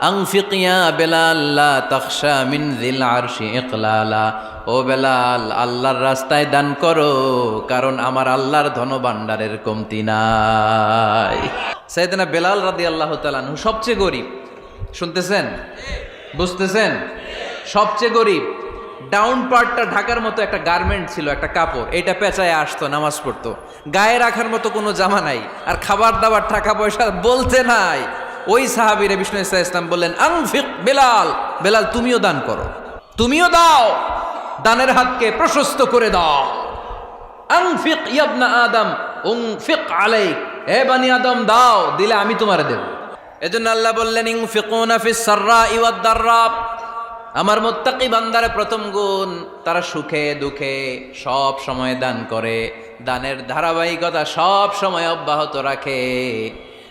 আংফিকিয়া বেলাল, লা তাখশা মিন জিল আরশি ইকলালা। ও বেলাল, আল্লাহর রাস্তায় দান করো, কারণ আমার আল্লাহর ধনভাণ্ডারের কমতি নাই। সাইয়েদনা বেলাল রাদিয়াল্লাহু তাআলা আনহু সবচেয়ে গরিব। শুনতেছেন? বুঝতেছেন? সবচেয়ে গরিব। ডাউন পার্টটা ঢাকার মতো একটা গার্মেন্ট ছিল, একটা কাপড়। এটা পেঁচায় আসতো, নামাজ পড়তো। গায়ে রাখার মতো কোনো জামা নাই, আর খাবার দাবার, টাকা পয়সা বলতে নাই। ওই সাহাবিরে বিষ্ণু ইসা ইসলাম বললেন, আংফিক বেলাল বেলাল তুমিও দান করো। তুমিও দাও। দানের হাতকে প্রশস্ত করে দাও। আংফিক ইয়াবনা আদম, উংফিক আলাইক। হে বানি আদম, দাও, দিলে আমি তোমারে দেব। এজন্য আল্লাহ বললেন, ইংফিকুনা ফিস সাররা ওয়াদ দাররা আমার মোত্তাকি বান্দারে প্রথম গুণ, তারা সুখে দুঃখে সব সময় দান করে। দানের ধারাবাহিকতা সব সময় অব্যাহত রাখে।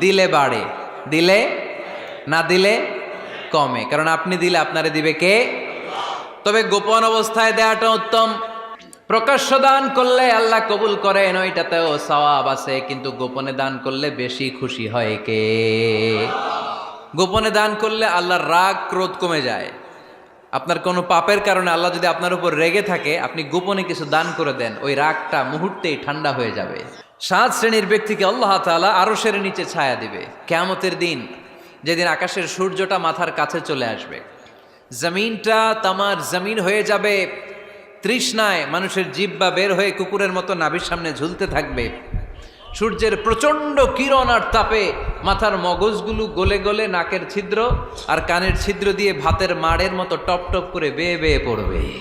দিলে বাড়ে। দিলে না দিলে কমে। কারণ আপনি দিলে আপনারে দিবে কে? তবে গোপন অবস্থায় দেওয়াটা উত্তম। প্রকাশ্য দান করলে আল্লাহ কবুল করেন, ওইটাতেও সওয়াব আছে, কিন্তু গোপনে দান করলে বেশি খুশি হয় কে? গোপনে দান করলে আল্লাহর রাগ ক্রোধ কমে যায়। আপনার কোনো পাপের কারণে আল্লাহ যদি আপনার উপর রেগে থাকে, আপনি গোপনে কিছু দান করে দেন, ওই রাগটা মুহূর্তেই ঠান্ডা হয়ে যাবে। সাত শ্রেণির ব্যক্তিকে আল্লাহ তাআলা আরও সেরে নিচে ছায়া দিবে। কেয়ামতের দিন যেদিন আকাশের সূর্যটা মাথার কাছে চলে আসবে। জমিনটা তামার জমিন হয়ে যাবে। তৃষ্ণায় মানুষের জিব্বা বের হয়ে কুকুরের মতো নাভির সামনে ঝুলতে থাকবে। সূর্যের প্রচণ্ড কিরণ আর তাপে মাথার মগজগুলো গলে গলে নাকের ছিদ্র আর কানের ছিদ্র দিয়ে ভাতের মাড়ের মতো টপ টপ করে বেয়ে বেয়ে পড়বে।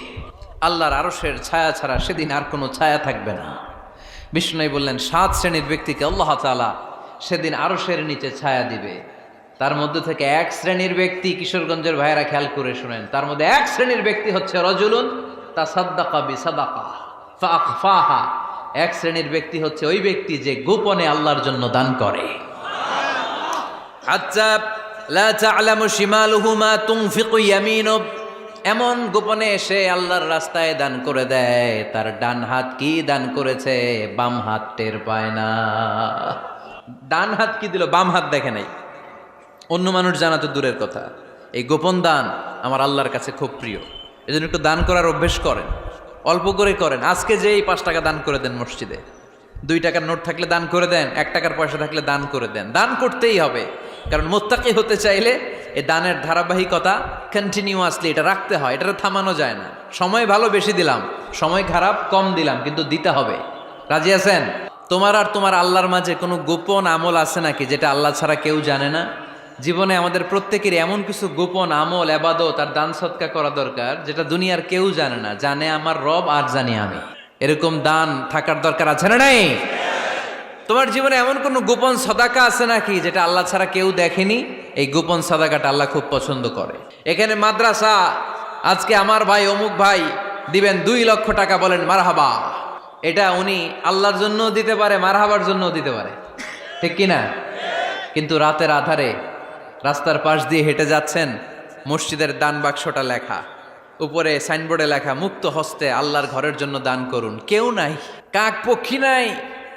আল্লাহর আরশের ছায়া ছাড়া সেদিন আর কোনো ছায়া থাকবে না। বিষ্ণু বললেন, সাত শ্রেণির ব্যক্তিকে আল্লাহ তাআলা সেদিন আরশের নিচে ছায়া দিবে। তার মধ্যে থেকে এক শ্রেণির ব্যক্তি কিশোরগঞ্জের ভাইয়েরা খেয়াল করে শুনেন। তার মধ্যে এক শ্রেণির ব্যক্তি হচ্ছে রজুলুন তা সাদ্দাকা বি সাদাকা ফাহা এক শ্রেণির ব্যক্তি হচ্ছে ওই ব্যক্তি যে গোপনে আল্লাহর জন্য দান করে। আচ্ছা লা তা'লামু শিমালুহু তুনফিকু ইয়ামিনু এমন গোপনে এসে আল্লাহর রাস্তায় দান করে দেয়, তার ডান হাত কি দান করেছে বাম হাত টের পায় না। ডান হাত কি দিল, বাম হাত দেখে নাই। অন্য মানুষ জানা তো দূরের কথা। এই গোপন দান আমার আল্লাহর কাছে খুব প্রিয়। এজন্য একটু দান করার অভ্যেস করেন, অল্প করে করেন। আজকে যে এই পাঁচ টাকা দান করে দেন মসজিদে, দুই টাকার নোট থাকলে দান করে দেন, এক টাকার পয়সা থাকলে দান করে দেন। দান করতেই হবে। কারণ মোত্তাকি হতে চাইলে এ দানের ধারাবাহিকতা কন্টিনিউয়াসলি এটা রাখতে হয় এটা থামানো যায় না। সময় ভালো বেশি দিলাম, সময় খারাপ কম দিলাম, কিন্তু দিতে হবে। রাজি আছেন? তোমার আর তোমার আল্লাহর মাঝে কোনো গোপন আমল আছে নাকি যেটা আল্লাহ ছাড়া কেউ জানে না? জীবনে আমাদের প্রত্যেকের এমন কিছু গোপন আমল এবাদত আর দান সৎকা করা দরকার যেটা দুনিয়ার কেউ জানে না, জানে আমার রব আর জানি আমি। এরকম দান থাকার দরকার আছে না নাই? তোমার জীবনে এমন কোনো গোপন সদাকা আছে নাকি যেটা আল্লাহ ছাড়া কেউ দেখেনি? এই গোপন সদাকাটা আল্লাহ খুব পছন্দ করে। এখানে মাদ্রাসা, আজকে আমার ভাই অমুক ভাই দিবেন দুই লক্ষ টাকা বলেন মারহাবা। এটা উনি আল্লাহর জন্যও দিতে পারে, মারহাবার জন্যও দিতে পারে। ঠিক কিনা কিন্তু রাতের আধারে রাস্তার পাশ দিয়ে হেঁটে যাচ্ছেন মসজিদের দান বাক্সটা লেখা। উপরে সাইনবোর্ডে লেখা, মুক্ত হস্তে আল্লাহর ঘরের জন্য দান করুন। কেউ নাই, কাক পক্ষী নাই।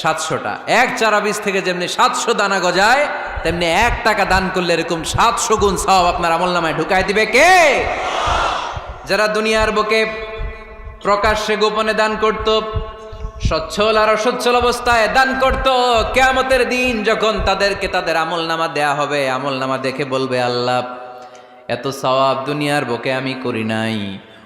সাতশোটা। এক চারা বীজ থেকে যেমনি সাতশো দানা গজায়, তেমনি এক টাকা দান করলে এরকম সাতশো গুণ সব আপনার আমল নামায় ঢুকাই দিবে কে? যারা দুনিয়ার বুকে প্রকাশ্যে গোপনে দান করত, সচ্ছল আর অসচ্ছল অবস্থায় দান করত, কেয়ামতের দিন যখন তাদেরকে তাদের আমল নামা দেয়া হবে, আমল নামা দেখে বলবে, আল্লাহ, এত সওয়াব দুনিয়ার বুকে আমি করি নাই।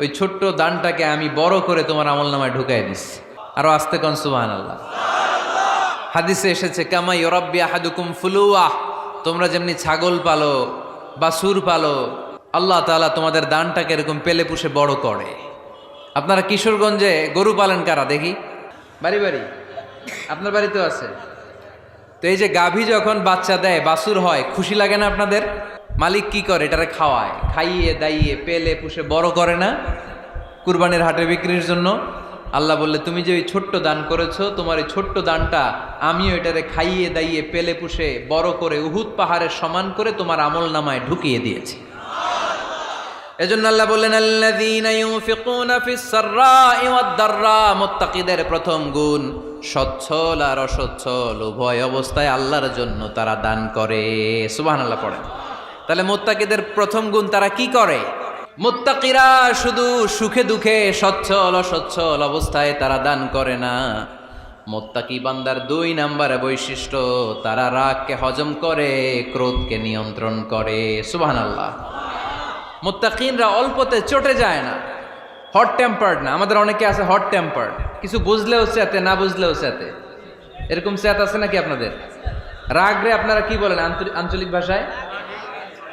ওই ছোট্ট দানটাকে আমি বড় করে তোমার আমল নামায় ঢুকাই দিস আরও আস্তে কন সুবাহ আল্লাহ হাদিসে এসেছে কামাই ইরব্বি আহাদুকুম ফুলুয়া। তোমরা যেমনি ছাগল পালো বা সুর পালো, আল্লাহ তাআলা তোমাদের দানটাকে এরকম পেলে পুষে বড় করে। আপনারা কিশোরগঞ্জে গরু পালেন কারা? দেখি। বাড়ি বাড়ি। আপনার বাড়িতেও আছে? তো এই যে গাভী যখন বাচ্চা দেয় বাসুর হয়, খুশি লাগে না আপনাদের? মালিক কি করে? এটারে খাওয়ায়। খাইয়ে, দাইয়ে, পেলে, পুষে, বড় করে না? কুরবানির হাটে বিক্রির জন্য? আল্লাহ বললে, তুমি যে ওই ছোট্ট দান করেছ, তোমার এই ছোট্ট দানটা আমিও এটারে খাইয়ে, দাইয়ে, পেলে, পুষে, বড় করে উহুদ পাহাড়ের সমান করে তোমার আমল নামায় ঢুকিয়ে দিয়েছি। এজন্য আল্লাহ বললেন, আল্লাযীনা ইউনফিকুনা ফিস সাররাই ওয়াদ দাররা মুত্তাকিদের প্রথম গুণ, সচ্ছল আর অসচ্ছল, উভয় অবস্থায় আল্লাহর জন্য তারা দান করে। সুবহানাল্লাহ পড়েন। তাহলে মোত্তাকিদের প্রথম গুণ তারা কি করে? মোত্তাকিরা শুধু সুখে দুঃখে সচ্ছল অসচ্ছল অবস্থায় তারা দান করে না। মোত্তাকি বান্দার দুই নাম্বারে বৈশিষ্ট্য, তারা রাগকে হজম করে, ক্রোধকে নিয়ন্ত্রণ করে। সুবহানাল্লাহ। মোত্তাকিনরা অল্পতে চটে যায় না। হট টেম্পার্ড না। আমাদের অনেকে আছে হট টেম্পার্ড কিছু বুঝলেও চেতে না বুঝলেও চেতে এরকম চেত আছে নাকি আপনাদের? রাগরে আপনারা কি বলেন আঞ্চলিক ভাষায়?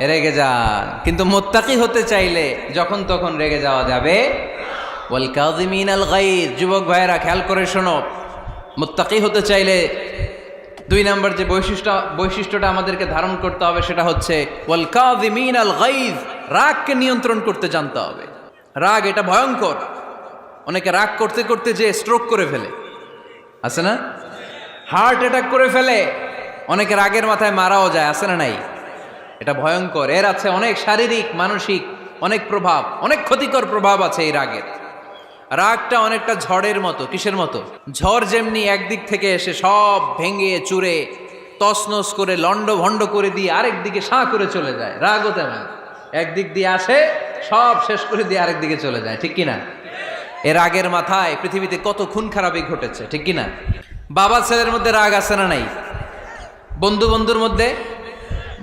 রেগে যান। কিন্তু মোত্তাকি হতে চাইলে যখন তখন রেগে যাওয়া যাবে। ওয়াল কাযিমিন আল গাইদ যুবক ভাইয়েরা, খেয়াল করে শোনো। মোত্তাকি হতে চাইলে দুই নম্বর যে বৈশিষ্ট্য, বৈশিষ্ট্যটা আমাদেরকে ধারণ করতে হবে সেটা হচ্ছে ওয়াল কাযিমিন আল গাইদ রাগকে নিয়ন্ত্রণ করতে জানতে হবে। রাগ এটা ভয়ঙ্কর। অনেকে রাগ করতে করতে যে স্ট্রোক করে ফেলে। আছে না? হার্ট অ্যাটাক করে ফেলে। অনেকে রাগের মাথায় মারাও যায়, আছে না নাই? এটা ভয়ঙ্কর। এর আছে অনেক শারীরিক, মানসিক, অনেক প্রভাব, অনেক ক্ষতিকর প্রভাব আছে এই রাগের। রাগটা অনেকটা ঝড়ের মতো, কিসের মতো? ঝড় যেমনি একদিক থেকে এসে সব ভেঙে, চুরে, তসনস করে লন্ড ভণ্ড করে দিয়ে আরেক দিকে সাঁ করে চলে যায়। রাগও তেমন। একদিক দিয়ে আসে, সব শেষ করে দিয়ে আরেক দিকে চলে যায়। ঠিক কিনা? এর আগের মাথায় পৃথিবীতে কত খুন খারাপই ঘটেছে, ঠিক কিনা? বাবা ছেলের মধ্যে রাগ আছে না নাই? বন্ধু বন্ধুর মধ্যে?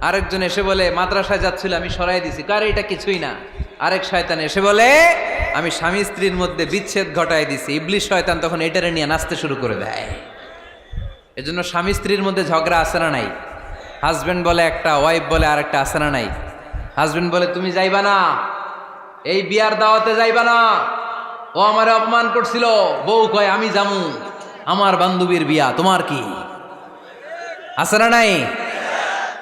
আরেকজন এসে বলে, মাদ্রাসায় যাচ্ছিল, আমি সরাই দিছি। কার এটা কিছুই না। আরেক শয়তান এসে বলে, আমি স্বামী স্ত্রীর মধ্যে বিচ্ছেদ ঘটাই দিছি। ইবলিশ শয়তান তখন এটারে নিয়ে নাচতে শুরু করে দেয়। এজন্য স্বামী স্ত্রীর মধ্যে ঝগড়া আসে না নাই? হাজবেন্ড বলে একটা, ওয়াইফ বলে আরেকটা আসে না নাই? হাজবেন্ড বলে, তুমি যাইবা না। এই বিয়ার দাওয়াতে যাইবা না। ও আমারে অপমান করছিল। বউ কয়, আমি জামু আমার বান্ধবীর বিয়া, তোমার কি? আছে না নাই?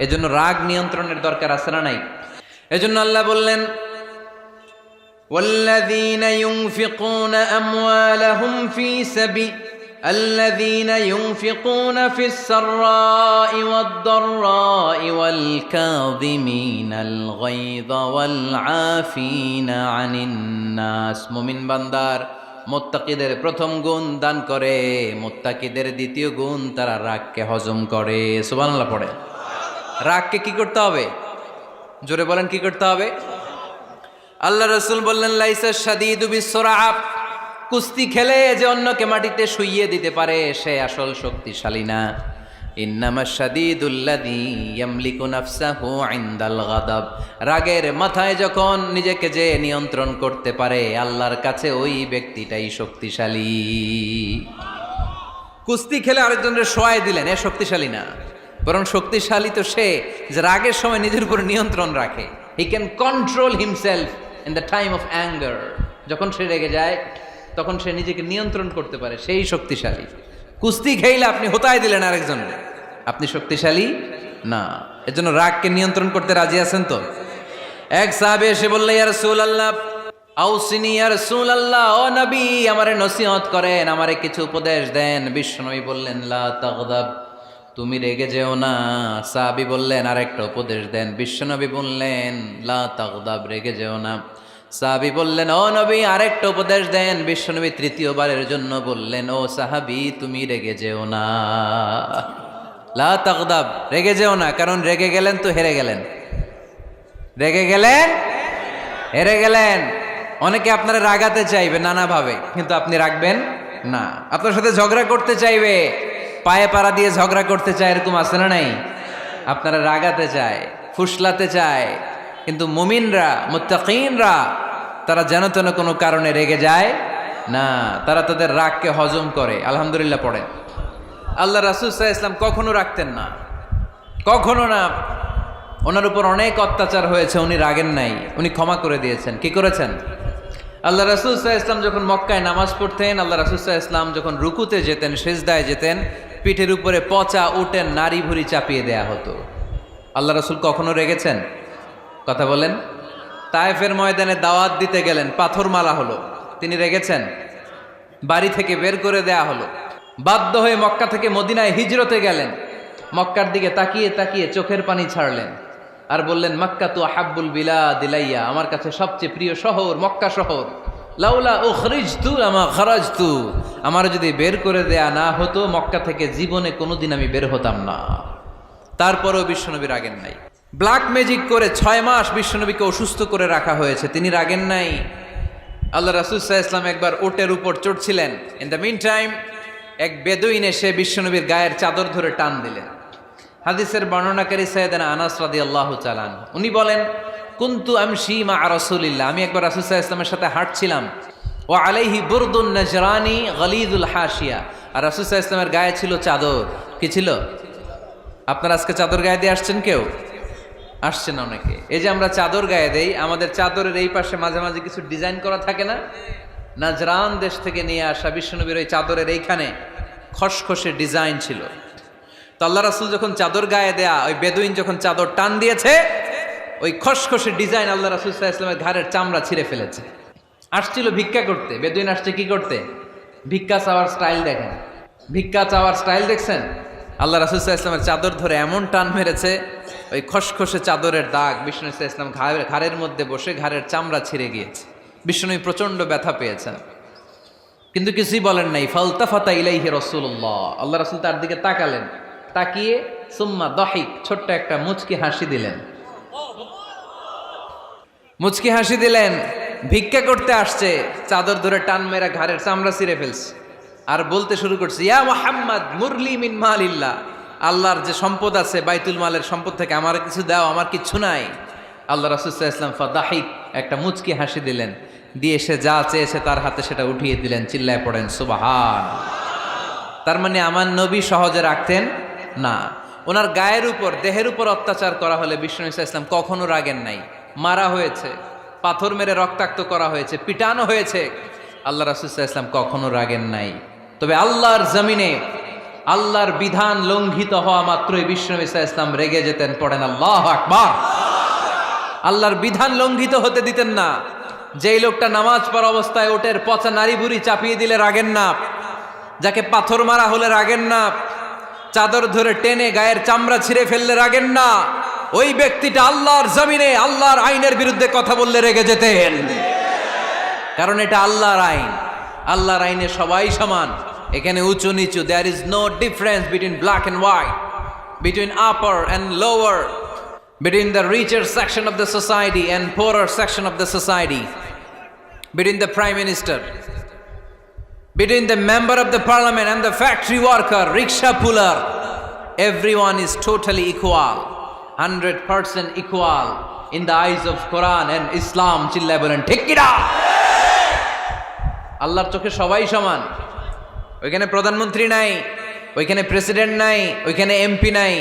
এজন্য রাগ নিয়ন্ত্রণের দরকার আছে না নাই এজন্য আল্লাহ বললেন والذين ينفقون أموالهم في سبيل الذين ينفقون في السراء والضراء والكاظمين الغيظ والعافين عن الناس মুমিন বান্দার মোত্তাকিদের প্রথম গুণ দান করে মোত্তাকিদের দ্বিতীয় গুণ তারা রাগকে হজম করে সুবহানাল্লাহ পড়ে রাগকে কি করতে হবে? জোরে বলেন, কি করতে হবে? আল্লাহ রসুল বললেন, লাইসা সাদিদু বিশ্বরাব কুস্তি খেলে যে অন্যকে মাটিতে শুইয়ে দিতে পারে, সে আসল শক্তিশালী না। রাগের মাথায় যখন নিজেকে যে নিয়ন্ত্রণ করতে পারে, আল্লাহর কাছে ওই ব্যক্তিটাই শক্তিশালী। কুস্তি খেলে আরেকজনের সোয়াই দিলেন, এ শক্তিশালী না। বরং শক্তিশালী তো সে যে রাগের সময় নিজের উপর নিয়ন্ত্রণ রাখে। He can control himself in the time of anger যখন সে রেগে যায়, তখন সে নিজেকে নিয়ন্ত্রণ করতে পারে, সেই শক্তিশালী। কুস্তি খেইলে আপনি হোতায় দিলেন আরেকজনের আপনি শক্তিশালী? না। এজন্য রাগকে নিয়ন্ত্রণ করতে রাজি আছেন তো? এক সাহাবে এসে বললে ইয়ার সুল আল্লাহ আউসিনি ইয়ার সুল আল্লাহ ও নবী, আমারে নসিহত করেন, আমারে কিছু উপদেশ দেন। বিশ্বনবী বললেন, লা তাগদাব। তুমি রেগে যেও না। সাহাবি বললেন, আরেকটা উপদেশ দেন। বিশ্বনবী বললেন, লা রেগে যেও না। সাহাবি বললেন, ও নবী, আরেকটা উপদেশ দেন। বিশ্বনবী তৃতীয়বারের জন্য বললেন, ও সাহাবি, তুমি রেগে যেও না। লা তাগদাব, রেগে যেও না, কারণ রেগে গেলেন তো হেরে গেলেন। রেগে গেলেন? হেরে গেলেন। অনেকে আপনারা রাগাতে চাইবে নানাভাবে, কিন্তু আপনি রাখবেন না। আপনার সাথে ঝগড়া করতে চাইবে। পায়ে পাড়া দিয়ে ঝগড়া করতে চায় এরকম আছে না নাই? আপনারা রাগাতে চায়, ফুসলাতে চায়, কিন্তু মুমিনরা, মুত্তাকিনরা, তারা যেন তেন কোনো কারণে রেগে যায় না। তারা তাদের রাগকে হজম করে। আলহামদুলিল্লাহ পড়ে আল্লাহ রাসুল সাহা ইসলাম কখনো রাখতেন না। কখনো না। ওনার উপর অনেক অত্যাচার হয়েছে, উনি রাগেন নাই। উনি ক্ষমা করে দিয়েছেন। কি করেছেন? আল্লাহ রাসুল সাহা ইসলাম যখন মক্কায় নামাজ পড়তেন, আল্লাহ রাসুল সাহা ইসলাম যখন রুকুতে যেতেন, সেজদায় যেতেন পিঠের উপরে পচা উঠেন নারী ভুরি চাপিয়ে দেয়া হতো। আল্লাহ রসুল কখনো রেগেছেন? কথা বলেন। তায়েফের ময়দানে দাওয়াত দিতে গেলেন পাথর মালা হলো। তিনি রেগেছেন। বাড়ি থেকে বের করে দেয়া হলো। বাধ্য হয়ে মক্কা থেকে মদিনায় হিজরতে গেলেন। মক্কার দিকে তাকিয়ে তাকিয়ে চোখের পানি ছাড়লেন আর বললেন, মক্কা তো হাব্বুল বিলা দিলাইয়া আমার কাছে সবচেয়ে প্রিয় শহর মক্কা শহর। লাউলা ও খরিজ তু আমা খরাজ তু আমার যদি বের করে দেয়া না হতো, মক্কা থেকে জীবনে কোনোদিন আমি বের হতাম না। তারপরেও বিশ্বনবী রাগেন নাই। ব্ল্যাক ম্যাজিক করে ছয় মাস বিশ্বনবীকে অসুস্থ করে রাখা হয়েছে। তিনি রাগেন নাই। আল্লাহ রাসুসাহ ইসলাম একবার ওটের উপর চড়ছিলেন। ইন দ্য মিন টাইম এক বেদুইন এসে বিশ্বনবীর গায়ের চাদর ধরে টান দিলেন। হাদিসের বর্ণনাকারী সৈয়দানা আনাস রাদি আল্লাহ চালান উনি বলেন কুন্তু আমশি মা রাসূলিল্লাহ। আমি একবার রাসূল সাল্লাল্লাহু ইসলামের সাথে হাঁটছিলাম। ও আলাইহি বুরদুন নাজরানি গলিদুল হাসিয়া আর রাসূল সাল্লাল্লাহু ইসলামের গায়ে ছিল চাদর। কি ছিল? আপনারা আজকে চাদর গায়ে দিয়ে আসছেন কেউ? আসছেন অনেকে। এই যে আমরা চাদর গায়ে দেই, আমাদের চাদরের এই পাশে মাঝে মাঝে কিছু ডিজাইন করা থাকে না? নাজরান দেশ থেকে নিয়ে আসা বিশ্বনবীর ওই চাদরের এইখানে খসখসে ডিজাইন ছিল। তো আল্লাহ রাসুল যখন চাদর গায়ে দেয়া, ওই বেদুইন যখন চাদর টান দিয়েছে ওই খসখসে ডিজাইন আল্লাহ রাসুল সাল্লাহ ইসলামের ঘাড়ের চামড়া ছিঁড়ে ফেলেছে। আসছিল ভিক্ষা করতে। বেদুইন আসছে কি করতে? ভিক্ষা চাওয়ার স্টাইল দেখেন। ভিক্ষা চাওয়ার স্টাইল দেখছেন? আল্লাহ রাসুল সাল্লাহ ইসলামের চাদর ধরে এমন টান মেরেছে, ওই খসখসে চাদরের দাগ বিষ্ণু ইসলাম ইসলাম ঘাড়ের ঘাড়ের মধ্যে বসে ঘাড়ের চামড়া ছিঁড়ে গিয়েছে। বিষ্ণু প্রচণ্ড ব্যথা পেয়েছেন। কিন্তু কিছুই বলেন নাই। ফালতাফাতা ইলাইহি রসুল্লাহ আল্লাহ রাসুল তার দিকে তাকালেন। তাকিয়ে সুম্মা দহিক ছোট্ট একটা মুচকি হাসি দিলেন। মুচকি হাসি দিলেন, ভিক্ষা করতে আসছে, চাদর ধরে টান মেরা ঘাড়ের চামড়া ছিঁড়ে ফেলছে। আর বলতে শুরু করছে, ইয়া মোহাম্মদ, মুরলি মিন মালিল্লাহ। আল্লাহর যে সম্পদ আছে, বাইতুল মালের সম্পদ থেকে আমার কিছু দাও, আমার কিছু নাই। আল্লাহ রাসুল্লাহ ইসলাম ফাদাহিক একটা মুচকি হাসি দিলেন। দিয়ে সে যা চেয়েছে তার হাতে সেটা উঠিয়ে দিলেন, চিল্লায় পড়েন, সুবাহান। তার মানে আমার নবী সহজে রাখতেন না। ওনার গায়ের উপর, দেহের উপর অত্যাচার করা হলে বিষ্ণু ইসা ইসলাম কখনো রাগেন নাই। মারা হয়েছে, পাথর মেরে রক্তাক্ত করা হয়েছে, পিটানো হয়েছে। আল্লাহ রাসুল্লাহ ইসলাম কখনো রাগেন নাই। তবে আল্লাহর জমিনে, আল্লাহর বিধান লঙ্ঘিত হওয়া মাত্রই বিষ্ণু ইসা ইসলাম রেগে যেতেন, পড়েন আল্লাহ আকবার। আল্লাহর বিধান লঙ্ঘিত হতে দিতেন না। যেই লোকটা নামাজ পড়া অবস্থায় ওটের পচা নারী বুড়ি চাপিয়ে দিলে রাগেন না। যাকে পাথর মারা হলে রাগেন না। চাদর ধরে টেনে গায়ের চামড়া ছিঁড়ে ফেললে রাগেন না। ওই ব্যক্তিটা আল্লাহর জমিনে, আল্লাহর আইনের বিরুদ্ধে কথা বললে রেগে যেতেন। কারণ এটা আল্লাহর আইন। আল্লাহর আইনে সবাই সমান। এখানে উঁচু নিচু there is no difference between black and white between upper and lower between the richer section of the society and poorer section of the society between the prime minister between the member of the parliament and the factory worker rickshaw puller everyone is totally equal 100% equal in the eyes of Quran and Islam. চিল্লায় বলেন, ঠিক কিনা? আল্লাহর চোখে সবাই সমান। ওইখানে প্রধানমন্ত্রী নাই, ওইখানে প্রেসিডেন্ট নাই, ওইখানে এমপি নাই,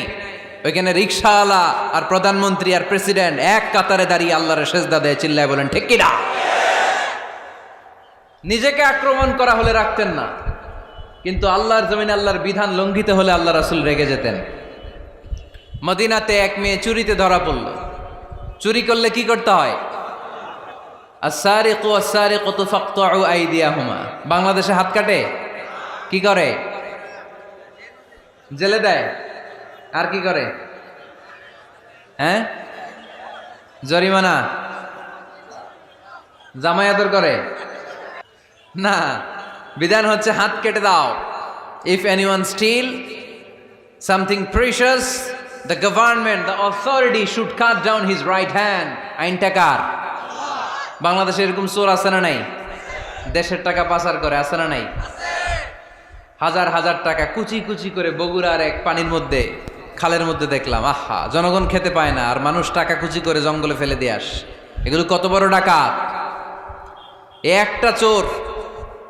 ওইখানে রিক্সাওয়ালা আর প্রধানমন্ত্রী আর প্রেসিডেন্ট এক কাতারে দাঁড়িয়ে আল্লাহর সেজদা দেয়, চিল্লায় বলেন, ঠিক কিনা? নিজেকে আক্রমণ করা হলে রাখতেন না, কিন্তু আল্লাহর জমিন আল্লাহর বিধান লঙ্ঘিত হলে আল্লাহ রাসুল রেগে যেতেন। মদিনাতে এক মেয়ে চুরিতে ধরা পড়ল। চুরি করলে কি করতে হয়? আসারিকু তুফাক্তু আইদিয়াহুমা। বাংলাদেশে হাত কাটে? কি করে? জেলে দেয়? আর কি করে? হ্যাঁ? জরিমানা? জামাই আদর করে? না। বিধান হচ্ছে হাত কেটে দাও। If anyone steal something precious the government the authority should cut down his right hand আইনটা কার বাংলাদেশে এরকম চোর আছে না নাই? দেশের টাকা পাচার করে, আছে না নাই? হাজার হাজার টাকা কুচি কুচি করে বগুড়ার এক পানির মধ্যে, খালের মধ্যে দেখলাম, আহা, জনগণ খেতে পায় না, আর মানুষ টাকা কুচি করে জঙ্গলে ফেলে দিয়ে আস। এগুলো কত বড় ডাকাত? একটা চোর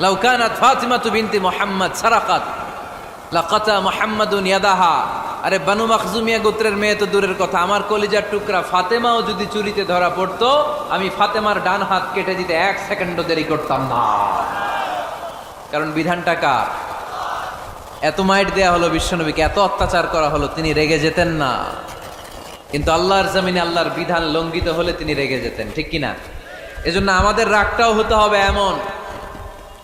লাউকানাত ফাতিমাতু বিনতি মুহাম্মদ সারাকাত। লাকাতা মুহাম্মাদুন ইয়াদাহা। আরে বানু মাখজুমিয়া গোত্রের মেয়ে তো দূরের কথা। আমার কলিজার টুকরা ফাতেমাও যদি চুরিতে ধরা পড়তো, আমি ফাতেমার ডান হাত কেটে দিতে এক সেকেন্ডও দেরি করতাম না। কারণ বিধানটা কার? এত মাইট দেয়া হলো বিশ্বনবীকে, এত অত্যাচার করা হলো, তিনি রেগে যেতেন না। কিন্তু আল্লাহর জমিনে আল্লাহর বিধান লঙ্ঘিত হলে তিনি রেগে যেতেন, ঠিক কিনা? এজন্য আমাদের রাগটাও হতে হবে এমন।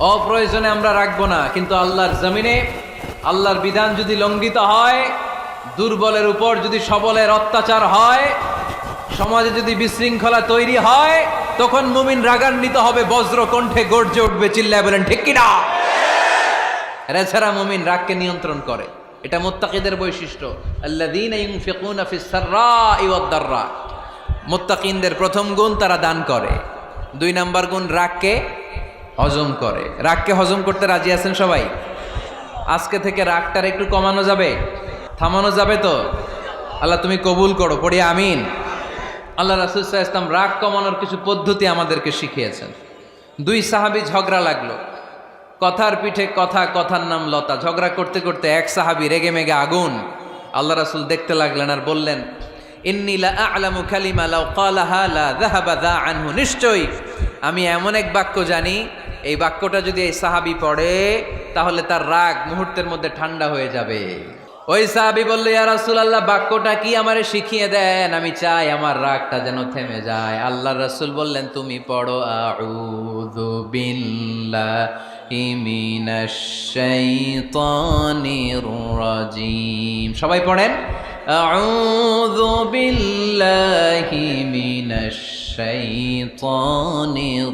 অপ্রয়োজনে আমরা রাখব না, কিন্তু আল্লাহর জমিনে, আল্লাহর বিধান যদি লঙ্ঘিত হয়, দুর্বলের উপর যদি সবলের অত্যাচার হয়, সমাজে যদি বিশৃঙ্খলা তৈরি হয়, তখন মুমিন রাগান্বিত হবে বজ্র কণ্ঠে গর্জে উঠবে, চিল্লায় বলেন, ঠিক কিনা? এছাড়া মুমিন রাগকে নিয়ন্ত্রণ করে। এটা মোত্তাকিদের বৈশিষ্ট্য। প্রথম গুণ তারা দান করে। দুই নাম্বার গুণ রাগকে হজম করে। রাগকে হজম করতে রাজি আছেন সবাই? আজকে থেকে রাগটার একটু কমানো যাবে? থামানো যাবে তো? আল্লাহ তুমি কবুল করো, পড়ি আমিন। আল্লাহ রাসুল ইসলাম রাগ কমানোর কিছু পদ্ধতি আমাদেরকে শিখিয়েছেন। দুই সাহাবি ঝগড়া লাগল। কথার পিঠে কথা, কথার নাম লতা। ঝগড়া করতে করতে এক সাহাবি রেগে মেগে আগুন। আল্লাহ রাসুল দেখতে লাগলেন আর বললেন নিশ্চয়ই, আমি এমন এক বাক্য জানি এই বাক্যটা যদি এই সাহাবি পড়ে, তাহলে তার রাগ মুহূর্তের মধ্যে ঠান্ডা হয়ে যাবে। ওই সাহাবি বলল, ইয়া রাসূলুল্লাহ, বাক্যটা কি আমারে শিখিয়ে দেন? আমি চাই আমার রাগটা যেন থেমে যায়। আল্লাহ রাসূল বললেন, তুমি পড়ো, আউযু বিল্লাহি মিনাশ শাইতানির রাজিম। সবাই পড়েন, আউযু বিল্লাহি মিনাশ শাইতানির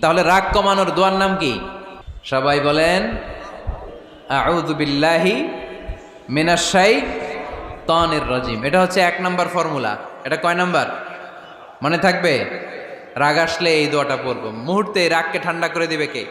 তাহলে রাগ কমানোর দোয়ার নাম কি? সবাই বলেন, আউযু বিল্লাহি মিনাশাই তনির রাজিম এটা হচ্ছে এক নাম্বার ফর্মুলা। এটা কয় নাম্বার? মনে থাকবে? রাগ আসলে এই দোয়াটা পড়ব। মুহূর্তে রাগকে ঠান্ডা করে দেবে কে?